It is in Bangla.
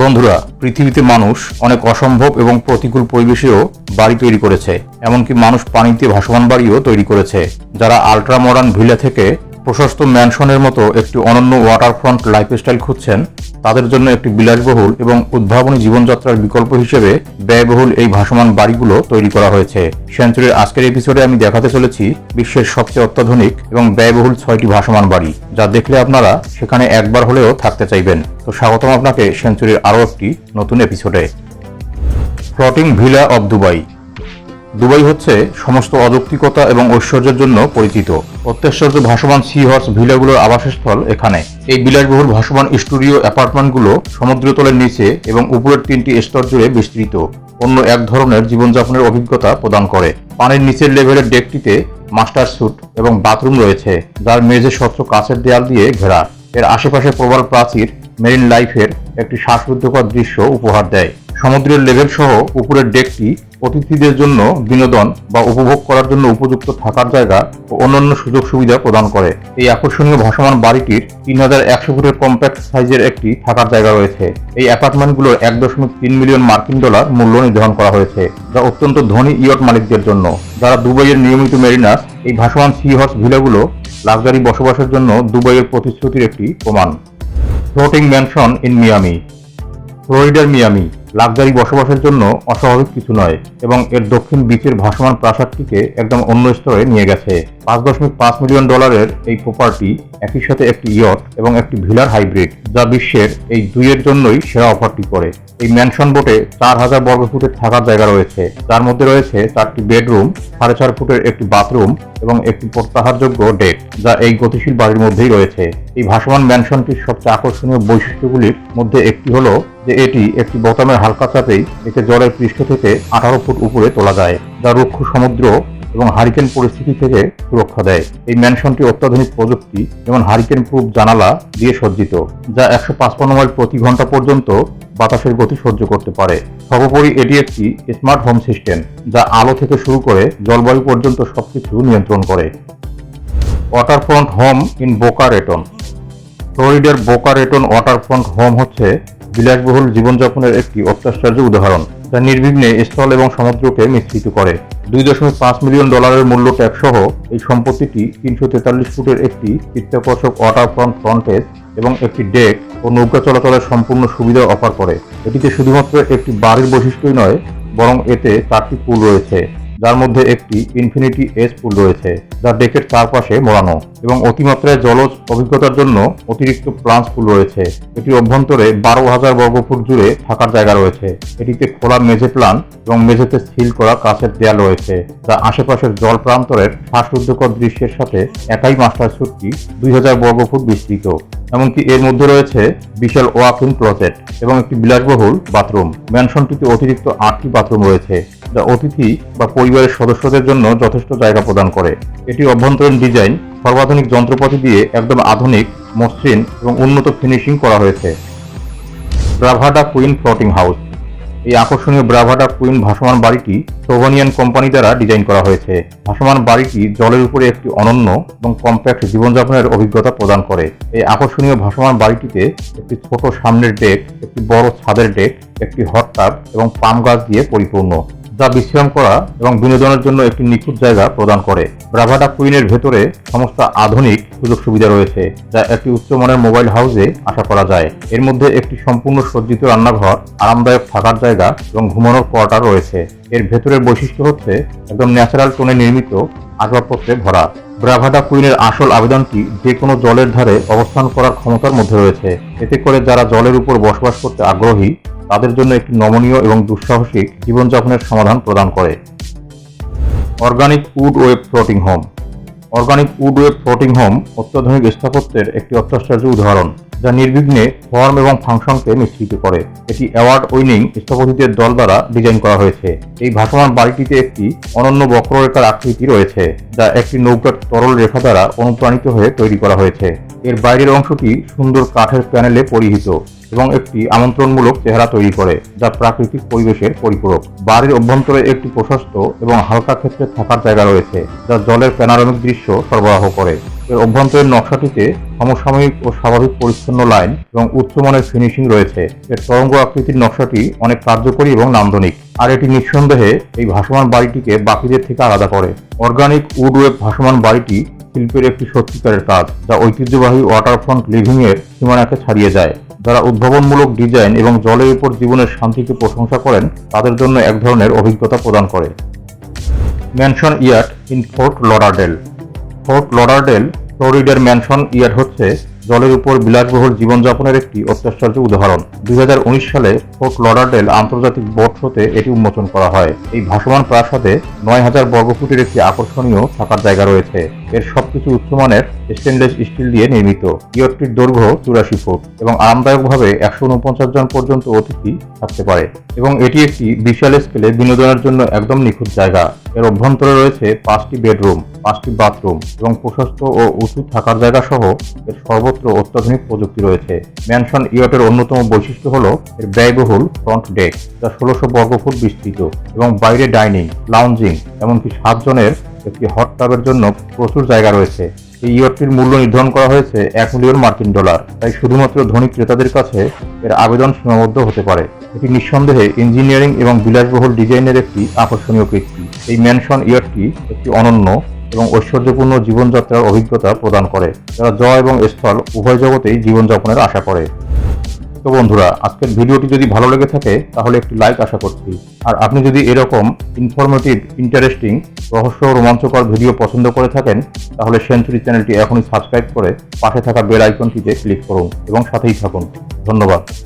বন্ধুরা, পৃথিবীতে মানুষ অনেক অসম্ভব এবং প্রতিকূল পরিবেশেও বাড়ি তৈরি করেছে, এমনকি মানুষ পানিতে ভাসমান বাড়িও তৈরি করেছে, যারা আল্ট্রা মডার্ন ভিলা থেকে প্রশস্ত ম্যানশনের মতো একটি অনন্য ওয়াটারফ্রন্ট লাইফস্টাইল খুঁজছেন তাদের জন্য একটি বিলাসবহুল এবং উদ্ভাবনী জীবনযাত্রার বিকল্প হিসেবে ব্যয়বহুল এই ভাসমান বাড়িগুলো তৈরি করা হয়েছে। সেঞ্চুরির আজকের এপিসোডে আমি দেখাতে চলেছি বিশ্বের সবচেয়ে অত্যাধুনিক এবং ব্যয়বহুল ছয়টি ভাসমান বাড়ি, যা দেখলে আপনারা সেখানে একবার হলেও থাকতে চাইবেন। তো স্বাগতম আপনাকে সেঞ্চুরির আরও একটি নতুন এপিসোডে floating villa of Dubai. Dubai হচ্ছে সমস্ত অযৌক্তিকতা এবং ঐশ্বর্যের জন্য পরিচিত। অত্যাশ্চর্য ভাসমান সি হর্স ভিলাগুলোর আবাসস্থল এখানে। এই বিলাসবহুল ভাসমান স্টুডিও অ্যাপার্টমেন্টগুলো সমুদ্রতলের নিচে এবং উপরের তিনটি স্তর জুড়ে বিস্তৃত। অন্য এক ধরনের জীবনযাপনের অভিজ্ঞতা প্রদান করে। পানির নিচের লেভেলের ডেকটিতে মাস্টার স্যুট এবং বাথরুম রয়েছে, যার মেঝে স্বচ্ছ কাঁচের দেয়াল দিয়ে ঘেরা। এর আশেপাশে প্রবল প্রাচীর মেরিন লাইফের একটি শ্বাসরুদ্ধকর দৃশ্য উপহার দেয়। সমুদ্রের লেভেল সহ উপরের ডেকটি অতিথিদের জন্য বিনোদন বা উপভোগ করার জন্য উপযুক্ত থাকার জায়গা ও অন্যান্য সুযোগ সুবিধা প্রদান করে। এই আকর্ষণীয় ভাসমান বাড়িটির তিন হাজার একশো ফুটের কম্প্যাক্ট সাইজের একটি থাকার জায়গা রয়েছে। এই অ্যাপার্টমেন্টগুলোর এক দশমিক তিন মিলিয়ন মার্কিন ডলার মূল্য নির্ধারণ করা হয়েছে, যা অত্যন্ত ধনী ইয়ট মালিকদের জন্য। যারা দুবাইয়ের নিয়মিত মেরিনার এই ভাসমান সি হর্স ভিলাগুলো লাক্সারি বসবাসের জন্য দুবাইয়ের প্রতিশ্রুতির একটি প্রমাণ। Floating mansion in Miami. ফ্লোরিডার মিয়ামি। লাক্সারি বসবাসের জন্য অস্বাভাবিক কিছু নয় এবং এর দক্ষিণ বিচের ভাসমান প্রাসাদটিকে একদম অন্য স্তরে নিয়ে গেছে। পাঁচ দশমিক পাঁচ মিলিয়ন ডলারের এই প্রপার্টি একই সাথে একটি ইয়ট এবং একটি ভিলার হাইব্রিড যা বিশ্বের এই দুইয়ের জন্যই সেরা অফারটি করে। এই ম্যানশন বোটে চার হাজার বর্গ ফুটের থাকার জায়গা রয়েছে। যার মধ্যে রয়েছে চারটি বেডরুম সাড়ে চার ফুটের একটি বাথরুম এবং একটি প্রত্যাহারযোগ্য ডেক যা এই গতিশীল বাড়ির মধ্যেই রয়েছে। এই ভাসমান ম্যানশনটির সবচেয়ে আকর্ষণীয় বৈশিষ্ট্যগুলির মধ্যে একটি হলো যে এটি একটি বোতামের হালকা চাপেই একে জলের পৃষ্ঠ থেকে আঠারো ফুট উপরে তোলা যায়। যা রুক্ষ সমুদ্র এবং হারিকেন পরিস্থিতি থেকে সুরক্ষা দেয়। এই ম্যানশনটি অত্যাধুনিক প্রযুক্তি যেমন হারিকেন প্রুফ জানালা দিয়ে সজ্জিত, যা একশো পাঁচপান্ন মাইল প্রতি ঘণ্টা পর্যন্ত বাতাসের গতি সহ্য করতে পারে। সর্বোপরি এটি একটি স্মার্ট হোম সিস্টেম, যা আলো থেকে শুরু করে জলবায়ু পর্যন্ত সবকিছু নিয়ন্ত্রণ করে। Waterfront home in Boca Raton ফ্লোরিডার বোকা রেটন ওয়াটারফ্রন্ট হোম হচ্ছে বিলাসবহুল জীবনযাপনের একটি অত্যাশ্চর্য উদাহরণ, যা নির্বিঘ্নে স্থল এবং সমুদ্রকে মিশ্রিত করে। দুই দশমিক পাঁচ মিলিয়ন ডলারের মূল্য ট্যাক্স সহ এই সম্পত্তিটি তিনশো তেতাল্লিশ ফুটের একটি চিত্তাকর্ষক ওয়াটারফ্রন্ট ফ্রন্টেজ এবং একটি ডেক ও নৌকা চলাচলের সম্পূর্ণ সুবিধা অফার করে। এটিতে শুধুমাত্র একটি বাড়ির বৈশিষ্ট্যই নয়, বরং এতে চারটি পুল রয়েছে, যার মধ্যে একটি ইনফিনিটি এস পুল রয়েছে, যা ডেকের চারপাশে মোড়ানো। এবং অতিমাত্রায় জলজ অভিজ্ঞতার জন্য অতিরিক্ত প্লান্স পুল রয়েছে। এটির অভ্যন্তরে বারো হাজার বর্গফুট জুড়ে থাকার জায়গা রয়েছে। এটিতে খোলা মেঝে প্লান এবং মেঝেতে সিল করা কাঁচের দেয়াল রয়েছে, যা আশেপাশের জল প্রান্তরের শ্বাসরুদ্ধকর দৃশ্যের সাথে একাই মাস্টার স্যুটটি দুই হাজার বর্গফুট বিস্তৃত। এমনকি এর মধ্যে রয়েছে বিশাল ওয়াক ইন ক্লোজেট এবং একটি বিলাসবহুল বাথরুম। ম্যানশনটিতে অতিরিক্ত আটটি বাথরুম রয়েছে, যা অতিথি বা পরিবারের সদস্যদের জন্য যথেষ্ট জায়গা প্রদান করে। এটি অভ্যন্তরীণ ডিজাইন সর্বাধুনিক যন্ত্রপাতি দিয়ে একদম আধুনিক, মসৃণ এবং উন্নত ফিনিশিং করা হয়েছে। ব্রাভাডা কুইন ফ্লোটিং হাউস এই আকর্ষণীয় ব্রাভাডা কুইন ভাসমান বাড়িটি সোভানিয়ান কোম্পানি দ্বারা ডিজাইন করা হয়েছে। ভাসমান বাড়িটি জলের উপরে একটি অনন্য এবং কম্প্যাক্ট জীবনযাপনের অভিজ্ঞতা প্রদান করে। এই আকর্ষণীয় ভাসমান বাড়িটিতে একটি ছোট সামনের ডেক একটি বড় ছাদের ডেক একটি হট এবং পাম গাছ দিয়ে পরিপূর্ণ। যা বিশ্রাম করা এবং বিনোদনের জন্য একটি নিখুঁত জায়গা প্রদান করে। ব্রাভাডা কুইনের ভেতরে সমস্ত আধুনিক সুযোগ সুবিধা রয়েছে, যা একটি উচ্চমানের মোবাইল হাউসে আশা করা যায়। এর মধ্যে একটি সম্পূর্ণ সজ্জিত রান্নাঘর, আরামদায়ক থাকার জায়গা এবং ঘুমানোর কোয়ার্টার রয়েছে। এর ভেতরের বৈশিষ্ট্য হচ্ছে একদম ন্যাচারাল টোনে নির্মিত আসবাবপত্রে ভরা। ব্রাভাডা কুইনের আসল আবেদনটি যে কোনো জলের ধারে অবস্থান করার ক্ষমতার মধ্যে রয়েছে। এতে করে যারা জলের উপর বসবাস করতে আগ্রহী তাদের জন্য একটি নমনীয় এবং দুঃসাহসিক জীবনযাপনের সমাধান প্রদান করে। Organic wood web floating home. Organic wood web floating home অত্যাধুনিক স্থাপত্যের একটি অত্যাশ্চর্য উদাহরণ, যা নির্বিঘ্নে ফর্ম এবং ফাংশনকে মিশ্রিত করে। এটি অ্যাওয়ার্ড উইনিং স্থপতিদের দল দ্বারা ডিজাইন করা হয়েছে। এই ভাসমান বাড়িটিতে একটি অনন্য বক্ররেখার আকৃতি রয়েছে, যা একটি নৌকার তরল রেখা দ্বারা অনুপ্রাণিত হয়ে তৈরি করা হয়েছে। এর বাইরের অংশটি সুন্দর কাঠের প্যানেলে পরিহিত। এবং একটি আমন্ত্রণমূলক চেহারা তৈরি করে, যা প্রাকৃতিক পরিবেশের পরিপূরক। বাড়ির অভ্যন্তরে একটি প্রশস্ত এবং হালকা ক্ষেত্রে থাকার জায়গা রয়েছে, যা জলের প্যানারমিক দৃশ্য সরবরাহ করে। এর অভ্যন্তরের নকশাটিতে সমসাময়িক ও স্বাভাবিক পরিচ্ছন্ন লাইন এবং উচ্চমানের ফিনিশিং রয়েছে। এর তরঙ্গ আকৃতির নকশাটি অনেক কার্যকরী এবং নান্দনিক আর এটি নিঃসন্দেহে এই ভাসমান বাড়িটিকে বাকিদের থেকে আলাদা করে। অর্গানিক উডওয়েব ভাসমান বাড়িটি শিল্পের একটি সত্যিকারের কাজ, যা ঐতিহ্যবাহী ওয়াটারফ্রন্ট লিভিং এর সীমানাকে ছাড়িয়ে যায়। যারা উদ্ভাবনমূলক ডিজাইন এবং জলের উপর জীবনের শান্তিকে প্রশংসা করেন, তাদের জন্য এক ধরনের অভিজ্ঞতা প্রদান করে। Mansion yard in Fort Lauderdale Fort Lauderdale ফ্লোরিডার ম্যানশন ইয়ার্ড হচ্ছে জলের উপর বিলাসবহুল জীবনযাপনের একটি অত্যাশ্চর্য উদাহরণ। দুই হাজার উনিশ সালে ফোর্ট লডারডেল আন্তর্জাতিক বোট শোতে এটি উন্মোচন করা হয়। এই ভাসমান প্রাসাদে নয় হাজার বর্গফুটের একটি আকর্ষণীয় থাকার জায়গা রয়েছে। এর সবকিছু উচ্চমানের স্টেনলেস স্টিল দিয়ে নির্মিত। ইয়টটির দৈর্ঘ্য চুরাশি ফুট এবং আরামদায়কভাবে একশো উনপঞ্চাশ জন পর্যন্ত অতিথি থাকতে পারে এবং এটি একটি বিশাল স্কেলে বিনোদনের জন্য একদম নিখুঁত জায়গা। এর অভ্যন্তরে রয়েছে পাঁচটি বেডরুম পাঁচটি বাথরুম এবং প্রশস্ত ও উঁচু থাকার জায়গা সহ এর সর্বত্র অত্যাধুনিক প্রযুক্তি রয়েছে। ম্যানশন ইয়টের অন্যতম বৈশিষ্ট্য হল এর ব্যয়বহুল ফ্রন্ট ডেক যা ষোলোশো বর্গফুট বিস্তৃত এবং বাইরে ডাইনিং লাউঞ্জিং এমনকি সাতজনের একটি হট টাবের জন্য প্রচুর জায়গা রয়েছে। এই ইয়টটির মূল্য নির্ধারণ করা হয়েছে এক মিলিয়ন মার্কিন ডলার। তাই শুধুমাত্র ধনী ক্রেতাদের কাছে এর আবেদন সীমাবদ্ধ হতে পারে। এটি নিঃসন্দেহে ইঞ্জিনিয়ারিং এবং বিলাসবহুল ডিজাইনের একটি আকর্ষণীয় কীর্তি। এই ম্যানশন ইয়ারটি একটি অনন্য এবং ঐশ্বর্যপূর্ণ জীবনযাত্রার অভিজ্ঞতা প্রদান করে। যারা জয় এবং স্থল উভয় জগতেই জীবনযাপনের আশা করে। তো বন্ধুরা, আজকের ভিডিওটি যদি ভালো লেগে থাকে, তাহলে একটি লাইক আশা করছি। আর আপনি যদি এরকম ইনফরমেটিভ ইন্টারেস্টিং রহস্য রোমাঞ্চকর ভিডিও পছন্দ করে থাকেন, তাহলে সেঞ্চুরি চ্যানেলটি এখনই সাবস্ক্রাইব করে পাশে থাকা বেল আইকনটিতে ক্লিক করুন এবং সাথেই থাকুন। ধন্যবাদ।